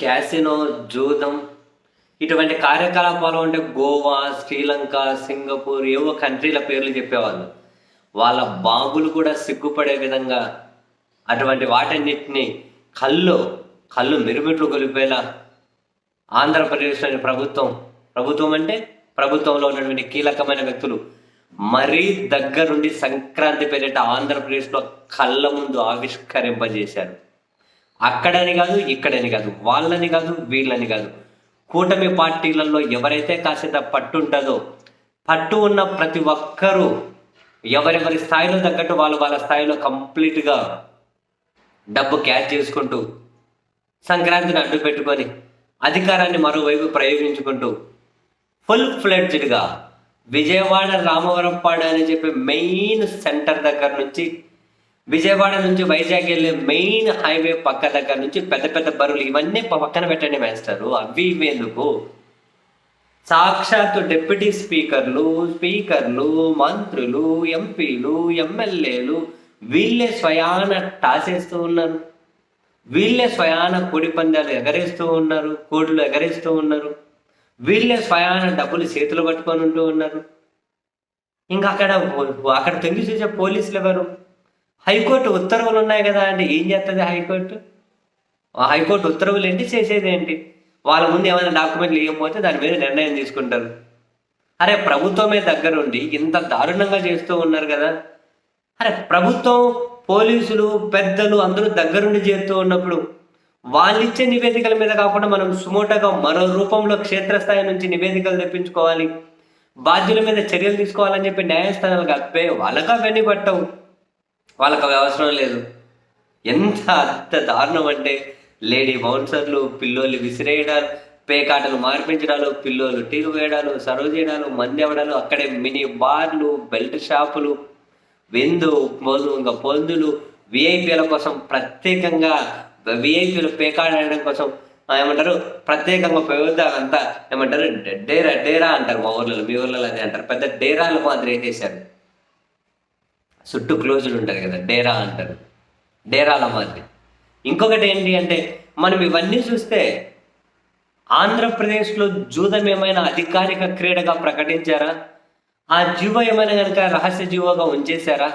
Casino జూదం ఇటువంటి కార్యకలాపాలు అంటే గోవా శ్రీలంక సింగపూర్ ఏవో కంట్రీల పేర్లు చెప్పేవాళ్ళు. వాళ్ళ బాబులు కూడా సిగ్గుపడే విధంగా అటువంటి వాటన్నిటిని కళ్ళు కళ్ళు మిరుమిట్లు గొలిపేలా ఆంధ్రప్రదేశ్లోని ప్రభుత్వం ప్రభుత్వం అంటే ప్రభుత్వంలో ఉన్నటువంటి కీలకమైన వ్యక్తులు. మరీ దగ్గరుండి సంక్రాంతి పేరిట ఆంధ్రప్రదేశ్లో కళ్ళ ముందు ఆవిష్కరింపజేశారు. అక్కడని కాదు ఇక్కడని కాదు వాళ్ళని కాదు వీళ్ళని కాదు. కూటమి పార్టీలలో ఎవరైతే కాసేంత పట్టు ఉంటుందో పట్టు ఉన్న ప్రతి ఒక్కరూ ఎవరెవరి స్థాయిలో తగ్గట్టు వాళ్ళు వాళ్ళ స్థాయిలో కంప్లీట్గా డబ్బు క్యాచ్ చేసుకుంటూ సంక్రాంతిని అడ్డు పెట్టుకొని అధికారాన్ని మరోవైపు ప్రయోగించుకుంటూ ఫుల్ ఫ్లెడ్జ్డ్గా విజయవాడ రామవరంపాడు అని చెప్పి మెయిన్ సెంటర్ దగ్గర నుంచి విజయవాడ నుంచి వైజాగ్ వెళ్ళే మెయిన్ హైవే పక్క దగ్గర నుంచి పెద్ద పెద్ద బరువులు ఇవన్నీ పక్కన పెట్టండి మేస్టరు. అవి ఇవి ఎందుకు? సాక్షాత్తు డిప్యూటీ స్పీకర్లు స్పీకర్లు మంత్రులు ఎంపీలు ఎమ్మెల్యేలు వీళ్ళే స్వయాన టాసేస్తూ ఉన్నారు. వీళ్ళే స్వయాన కోడి పందాలు ఎగరేస్తూ ఉన్నారు కోడులు ఎగరేస్తూ ఉన్నారు. వీళ్ళే స్వయాన డబ్బులు చేతులు పట్టుకొని ఉంటూ ఉన్నారు. ఇంకా అక్కడ అక్కడ తొంగి చూసే పోలీసులు ఎవరు? హైకోర్టు ఉత్తర్వులు ఉన్నాయి కదా అండి. ఏం చేస్తుంది హైకోర్టు? హైకోర్టు ఉత్తర్వులు ఏంటి? చేసేది ఏంటి? వాళ్ళ ముందు ఏమైనా డాక్యుమెంట్లు ఇవ్వకపోతే దాని మీద నిర్ణయం తీసుకుంటారు. అరే ప్రభుత్వమే దగ్గరుండి ఇంత దారుణంగా చేస్తూ ఉన్నారు కదా. అరే ప్రభుత్వం పోలీసులు పెద్దలు అందరూ దగ్గరుండి చేస్తూ ఉన్నప్పుడు వాళ్ళు ఇచ్చే నివేదికల మీద కాకుండా మనం సుమోటగా మరో రూపంలో క్షేత్రస్థాయి నుంచి నివేదికలు తెప్పించుకోవాలి. బాధ్యుల మీద చర్యలు తీసుకోవాలని చెప్పి న్యాయస్థానాలకు అబ్బే వాళ్ళకి అవన్నీ పట్టవు. వాళ్ళకి అవి అవసరం లేదు. ఎంత అంత దారుణం అంటే లేడీ బౌన్సర్లు పిల్లోళ్ళు విసిరేయడాలు పేకాటలు మార్పించడాలు పిల్లోలు టీలు వేయడాలు సర్వ్ చేయడాలు మంది అవ్వడాలు అక్కడే మినీ బార్లు బెల్ట్ షాపులు విందు పొందు ఇంకా పొందులు విఐపీల కోసం ప్రత్యేకంగా విఐపీలు పేకాడడం కోసం ఏమంటారు? ప్రత్యేకంగా పెద్ద అంతా ఏమంటారు? డేరా డేరా అంటారు మా ఊర్లలో మీ ఊర్లలో అదే అంటారు. పెద్ద డేరాలు మాదిరి వేసేసారు చుట్టూ క్లోజ్డ్ ఉంటుంది కదా డేరా అంటారు. డేరాల మాదిరి. ఇంకొకటి ఏంటి అంటే మనం ఇవన్నీ చూస్తే ఆంధ్రప్రదేశ్లో జూదం ఏమైనా అధికారిక క్రీడగా ప్రకటించారా? ఆ జీవ ఏమైనా కనుక రహస్య జీవోగా ఉంచేశారా?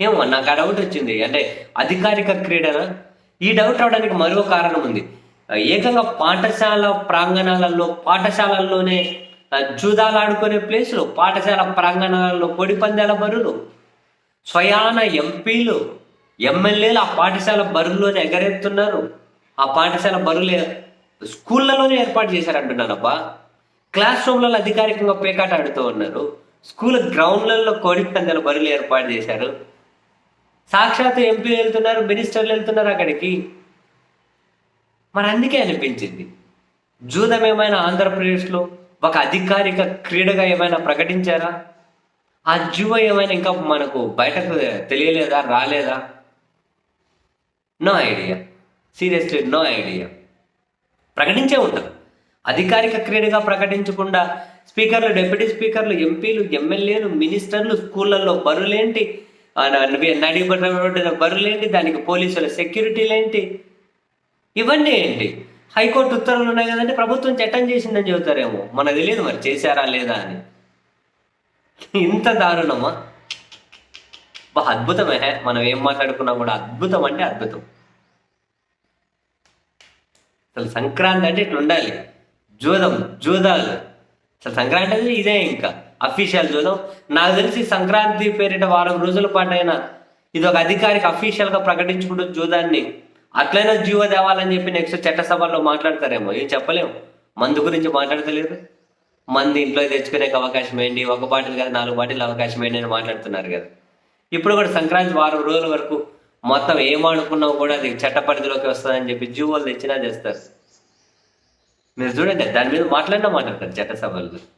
ఏమో నాకు ఆ డౌట్ వచ్చింది. అంటే అధికారిక క్రీడనా? ఈ డౌట్ రావడానికి మరో కారణం ఉంది. ఏకంగా పాఠశాల ప్రాంగణాలలో పాఠశాలల్లోనే జూదాలు ఆడుకునే ప్లేసులు పాఠశాల ప్రాంగణాలలో కోడి పందాల బరులు స్వయాన ఎంపీలు ఎమ్మెల్యేలు ఆ పాఠశాల బరుల్లోనే ఎగరెత్తున్నారు ఆ పాఠశాల బరులే స్కూళ్ళలోనే ఏర్పాటు చేశారంటున్నానబ్బా క్లాస్ రూమ్లలో అధికారికంగా పేకాట ఆడుతూ ఉన్నారు. స్కూల్ గ్రౌండ్లలో కోడి పందాల బరులు ఏర్పాటు చేశారు. సాక్షాత్ ఎంపీలు వెళ్తున్నారు మినిస్టర్లు వెళ్తున్నారు అక్కడికి. మరి అందుకే అనిపించింది. జూదం ఏమైనా ఆంధ్రప్రదేశ్లో ఒక అధికారిక క్రీడగా ఏమైనా ప్రకటించారా? ఆ జువ ఏమైనా ఇంకా మనకు బయటకు తెలియలేదా రాలేదా? No idea seriously no idea ప్రకటించే ఉంటారు అధికారిక క్రీడగా ప్రకటించకుండా స్పీకర్లు డిప్యూటీ స్పీకర్లు ఎంపీలు ఎమ్మెల్యేలు మినిస్టర్లు స్కూళ్ళల్లో బరులేంటి? ఆ నడి బరులేంటి? దానికి పోలీసుల సెక్యూరిటీలేంటి ఇవన్నీ ఏంటి? హైకోర్టు ఉత్తర్వులు ఉన్నాయి కదంటే ప్రభుత్వం చట్టం చేసిందని చెబుతారేమో. మనకు తెలియదు మరి చేశారా లేదా అని. ఇంత దారుణమా? బా అద్భుతమే మనం ఏం మాట్లాడుకున్నా కూడా అద్భుతం అంటే అద్భుతం. అసలు సంక్రాంతి అంటే ఇట్లా ఉండాలి. జూదం జూదాలు. అసలు సంక్రాంతి అంటే ఇదే ఇంకా. అఫీషియల్ జూదం. నాకు తెలిసి సంక్రాంతి పేరిట వారం రోజుల పాటు అయినా ఇది ఒక అధికారిక అఫీషియల్గా ప్రకటించుకుంటూ జూదాన్ని. అట్లయినా జీవ తేవాలని చెప్పి నెక్స్ట్ చట్టసభలో మాట్లాడతారేమో. ఏం చెప్పలేము మందు గురించి మాట్లాడతలేరు మంది ఇంట్లో తెచ్చుకునే అవకాశం ఏంటి? ఒక బాటిల్ కదా నాలుగు బాటిల్ అవకాశం ఏంటి అని మాట్లాడుతున్నారు కదా. ఇప్పుడు కూడా సంక్రాంతి వారం రోజుల వరకు మొత్తం ఏం కూడా అది చట్ట పరిధిలోకి వస్తుందని చెప్పి జీవోలు తెచ్చినా చేస్తారు మీరు చూడండి దాని మీద మాట్లాడినా మాట్లాడతారు చట్టసభలు